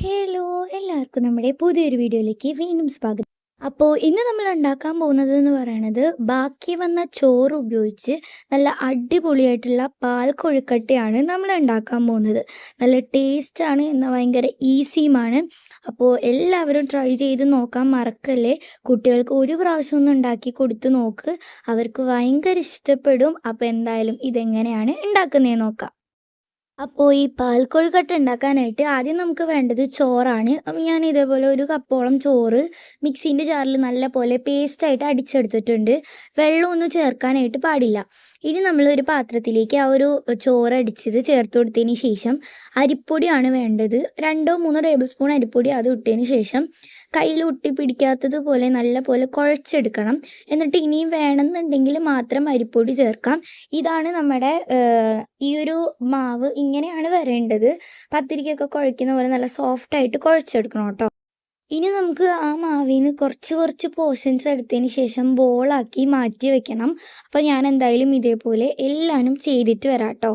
Hello എല്ലാവർക്കും നമ്മുടെ പുതിയൊരു വീഡിയോയിലേക്ക് വീണ്ടും സ്വാഗതം. അപ്പോൾ ഇന്ന് നമ്മൾ ഉണ്ടാക്കാൻ പോകുന്നത് എന്ന് പറയുന്നത് ബാക്കി വന്ന ചോറ് ഉപയോഗിച്ച് നല്ല അടിപൊളിയായിട്ടുള്ള പാൽ കൊഴുക്കട്ടയാണ് നമ്മൾ ഉണ്ടാക്കാൻ പോകുന്നത്. നല്ല ടേസ്റ്റാണ് എന്നാൽ ഭയങ്കര ഈസിയുമാണ് അപ്പോൾ എല്ലാവരും ട്രൈ ചെയ്ത് നോക്കാൻ മറക്കല്ലേ? കുട്ടികൾക്ക് ഒരു പ്രാവശ്യം ഒന്ന് ഉണ്ടാക്കി കൊടുത്ത് നോക്ക്. അവർക്ക് ഭയങ്കര ഇഷ്ടപ്പെടും. അപ്പോൾ എന്തായാലും ഇതെങ്ങനെയാണ് ഉണ്ടാക്കുന്നതെന്ന് നോക്കാം. അപ്പോൾ ഈ പാൽ കൊഴുക്കട്ട ഉണ്ടാക്കാനായിട്ട് ആദ്യം നമുക്ക് വേണ്ടത് ചോറാണ്. ഞാൻ ഇതേപോലെ ഒരു കപ്പോളം ചോറ് മിക്സീന്റെ ജാറിൽ നല്ല പോലെ പേസ്റ്റായിട്ട് അടിച്ചെടുത്തിട്ടുണ്ട്. വെള്ളമൊന്നും ചേർക്കാനായിട്ട് പാടില്ല. ഇനി നമ്മൾ ഒരു പാത്രത്തിലേക്ക് ആ ഒരു ചോറ് അടിച്ചത് ചേർത്ത് കൊടുത്തതിന് ശേഷം അരിപ്പൊടിയാണ് വേണ്ടത്. രണ്ടോ മൂന്നോ ടേബിൾ സ്പൂൺ അരിപ്പൊടി അത് ഇട്ടതിന് ശേഷം കയ്യിൽ ഒട്ടി പിടിക്കാത്തത് പോലെ നല്ല പോലെ കുഴച്ചെടുക്കണം. എന്നിട്ട് ഇനിയും വേണമെന്നുണ്ടെങ്കിൽ മാത്രം അരിപ്പൊടി ചേർക്കാം. ഇതാണ് നമ്മുടെ ഈ ഒരു മാവ് ഇങ്ങനെയാണ് വരേണ്ടത്. പത്തിരിക്കൊക്കെ കുഴയ്ക്കുന്ന പോലെ നല്ല സോഫ്റ്റായിട്ട് കുഴച്ചെടുക്കണം കേട്ടോ. ഇനി നമുക്ക് ആ മാവിന് കുറച്ച് കുറച്ച് പോർഷൻസ് എടുത്തതിന് ശേഷം ബോളാക്കി മാറ്റി വെക്കണം. അപ്പോൾ ഞാൻ എന്തായാലും ഇതേപോലെ എല്ലാനും ചെയ്തിട്ട് വരാം കേട്ടോ.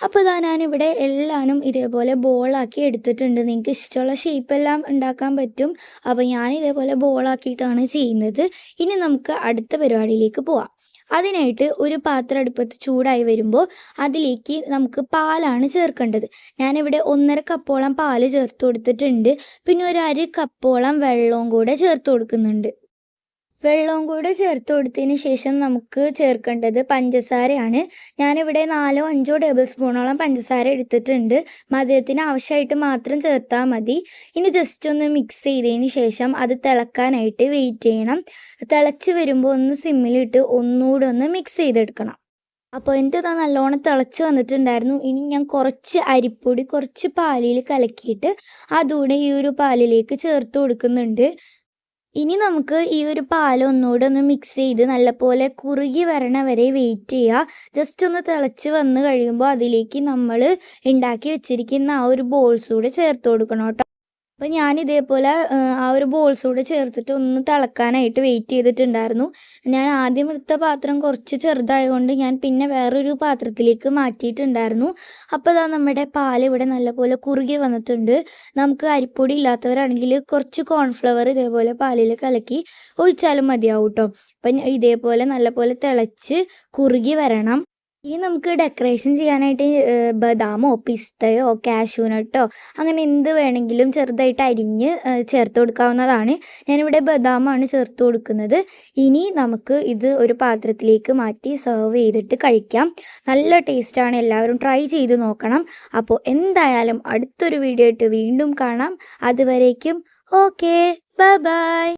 അപ്പോൾ ഇതാ ഞാനിവിടെ എല്ലാനും ഇതേപോലെ ബോളാക്കി എടുത്തിട്ടുണ്ട്. നിങ്ങൾക്ക് ഇഷ്ടമുള്ള ഷേപ്പെല്ലാം ഉണ്ടാക്കാൻ പറ്റും. അപ്പോൾ ഞാൻ ഇതേപോലെ ബോളാക്കിയിട്ടാണ് ചെയ്യുന്നത്. ഇനി നമുക്ക് അടുത്ത പരിപാടിയിലേക്ക് പോവാം. അതിനായിട്ട് ഒരു പാത്രം അടുപ്പത്ത് ചൂടായി വരുമ്പോൾ അതിലേക്ക് നമുക്ക് പാലാണ് ചേർക്കേണ്ടത്. ഞാനിവിടെ ഒന്നര കപ്പോളം പാൽ ചേർത്ത് കൊടുത്തിട്ടുണ്ട്. പിന്നെ ഒരു അര കപ്പോളം വെള്ളവും കൂടെ ചേർത്ത് കൊടുക്കുന്നുണ്ട്. വെള്ളവും കൂടെ ചേർത്ത് കൊടുത്തതിന് ശേഷം നമുക്ക് ചേർക്കേണ്ടത് പഞ്ചസാരയാണ്. ഞാനിവിടെ നാലോ അഞ്ചോ ടേബിൾ സ്പൂണോളം പഞ്ചസാര എടുത്തിട്ടുണ്ട്. മധുരത്തിന് ആവശ്യമായിട്ട് മാത്രം ചേർത്താൽ മതി. ഇനി ജസ്റ്റ് ഒന്ന് മിക്സ് ചെയ്തതിന് ശേഷം അത് തിളക്കാനായിട്ട് വെയിറ്റ് ചെയ്യണം. തിളച്ച് വരുമ്പോൾ ഒന്ന് സിമ്മിലിട്ട് ഒന്നുകൂടെ ഒന്ന് മിക്സ് ചെയ്തെടുക്കണം. അപ്പോൾ എന്റെ ഇതാ നല്ലോണം തിളച്ച് വന്നിട്ടുണ്ടായിരുന്നു. ഇനി ഞാൻ കുറച്ച് അരിപ്പൊടി കുറച്ച് പാലിൽ കലക്കിയിട്ട് അതുകൂടെ ഈ ഒരു പാലിലേക്ക് ചേർത്ത് കൊടുക്കുന്നുണ്ട്. ഇനി നമുക്ക് ഈ ഒരു പാൽ ഒന്നുകൂടെ ഒന്ന് മിക്സ് ചെയ്ത് നല്ലപോലെ കുറുകി വരണ വരെ വെയിറ്റ് ചെയ്യുക. ജസ്റ്റ് ഒന്ന് തിളച്ച് വന്ന് കഴിയുമ്പോൾ അതിലേക്ക് നമ്മൾ ഉണ്ടാക്കി വെച്ചിരിക്കുന്ന ആ ഒരു ബോൾസ് കൂടെ ചേർത്ത് കൊടുക്കണം കേട്ടോ. അപ്പോൾ ഞാൻ ഇതേപോലെ ആ ഒരു ബോൾസ് കൂടെ ചേർത്തിട്ട് ഒന്ന് തിളക്കാനായിട്ട് വെയിറ്റ് ചെയ്തിട്ടുണ്ടായിരുന്നു. ഞാൻ ആദ്യം എടുത്ത പാത്രം കുറച്ച് ചെറുതായതുകൊണ്ട് ഞാൻ പിന്നെ വേറൊരു പാത്രത്തിലേക്ക് മാറ്റിയിട്ടുണ്ടായിരുന്നു. അപ്പോൾ ഇതാ നമ്മുടെ പാൽ ഇവിടെ നല്ലപോലെ കുറുകി വന്നിട്ടുണ്ട്. നമുക്ക് അരിപ്പൊടി ഇല്ലാത്തവരാണെങ്കിൽ കുറച്ച് കോൺഫ്ലവർ ഇതേപോലെ പാലിൽ കലക്കി ഒഴിച്ചാലും മതിയാവും കേട്ടോ അപ്പം ഇതേപോലെ നല്ലപോലെ തിളച്ച് കുറുകി വരണം. ഇനി നമുക്ക് ഡെക്കറേഷൻ ചെയ്യാനായിട്ട് ബദാമോ പിസ്തയോ കാഷ്യൂനട്ടോ അങ്ങനെ എന്ത് വേണമെങ്കിലും ചെറുതായിട്ട് അരിഞ്ഞ് ചേർത്ത് കൊടുക്കാവുന്നതാണ്. ഞാനിവിടെ ബദാമാണ് ചേർത്ത് കൊടുക്കുന്നത്. ഇനി നമുക്ക് ഇത് ഒരു പാത്രത്തിലേക്ക് മാറ്റി സെർവ് ചെയ്തിട്ട് കഴിക്കാം. നല്ല ടേസ്റ്റാണ് എല്ലാവരും ട്രൈ ചെയ്ത് നോക്കണം. അപ്പോൾ എന്തായാലും അടുത്തൊരു വീഡിയോ ആയിട്ട് വീണ്ടും കാണാം. അതുവരേക്കും ഓക്കെ ബൈ ബൈ